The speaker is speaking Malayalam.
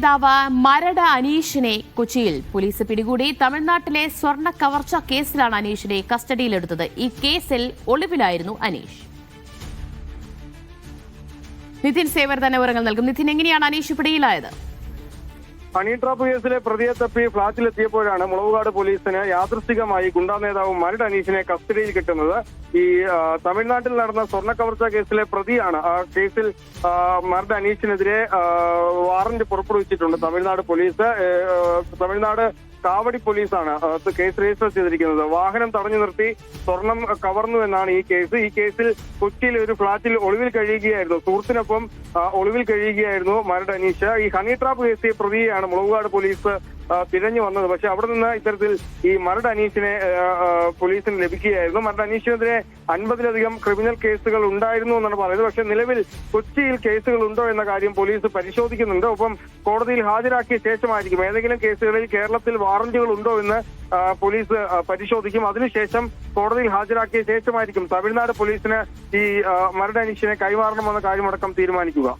നേതാവ് മരട് അനീഷിനെ കൊച്ചിയിൽ പോലീസ് പിടികൂടി. തമിഴ്നാട്ടിലെ സ്വർണ കവർച്ച കേസിലാണ് അനീഷിനെ കസ്റ്റഡിയിലെടുത്തത്. ഈ കേസിൽ ഒളിവിലായിരുന്നു അനീഷ്. നിതിൻ സേവർ തന്നെ വിവരങ്ങൾ നൽകും. നിതിൻ എങ്ങനെയാണ് അനീഷ് പിടിയിലായത്? ഹണി ട്രാപ്പ് കേസിലെ പ്രതിയെ തപ്പി ഫ്ളാറ്റിലെത്തിയപ്പോഴാണ് മുളവുകാട് പോലീസിന് യാദൃശ്ചികമായി ഗുണ്ടാ നേതാവ് മരട് അനീഷിനെ കസ്റ്റഡിയിൽ കിട്ടുന്നത്. ഈ തമിഴ്നാട്ടിൽ നടന്ന സ്വർണ കവർച്ച കേസിലെ പ്രതിയാണ്. ആ കേസിൽ മരട് അനീഷിനെതിരെ വാറന്റ് പുറപ്പെടുവിച്ചിട്ടുണ്ട് തമിഴ്നാട് പോലീസ്. തമിഴ്നാട് കാവടി പോലീസാണ് കേസ് രജിസ്റ്റർ ചെയ്തിരിക്കുന്നത്. വാഹനം തടഞ്ഞു നിർത്തി സ്വർണം കവർന്നു എന്നാണ് ഈ കേസ്. ഈ കേസിൽ കൊച്ചിയിൽ ഒരു ഫ്ളാറ്റിൽ ഒളിവിൽ കഴിയുകയായിരുന്നു. സുഹൃത്തിനൊപ്പം ഒളിവിൽ കഴിയുകയായിരുന്നു മരട് അനീഷ്. ഈ ഹണി ട്രാപ്പ് കേസിൽ പ്രതിയെയാണ് മുളകുകാട് പോലീസ് തിരഞ്ഞു വന്നത്. പക്ഷെ അവിടെ നിന്ന് ഇത്തരത്തിൽ ഈ മരട് അനീഷിനെ പോലീസിന് ലഭിക്കുകയായിരുന്നു. മരട് അനീഷിനെതിരെ അൻപതിലധികം ക്രിമിനൽ കേസുകൾ ഉണ്ടായിരുന്നു എന്നാണ് പറയുന്നത്. പക്ഷെ നിലവിൽ കൊച്ചിയിൽ കേസുകൾ ഉണ്ടോ എന്ന കാര്യം പോലീസ് പരിശോധിക്കുന്നുണ്ട്. ഒപ്പം കോടതിയിൽ ഹാജരാക്കിയ ശേഷമായിരിക്കും ഏതെങ്കിലും കേസുകളിൽ കേരളത്തിൽ വാറന്റുകൾ ഉണ്ടോ എന്ന് പോലീസ് പരിശോധിക്കും. അതിനുശേഷം കോടതിയിൽ ഹാജരാക്കിയ ശേഷമായിരിക്കും തമിഴ്നാട് പോലീസിന് ഈ മരട് അനീഷിനെ കൈമാറണമെന്ന കാര്യമടക്കം തീരുമാനിക്കുക.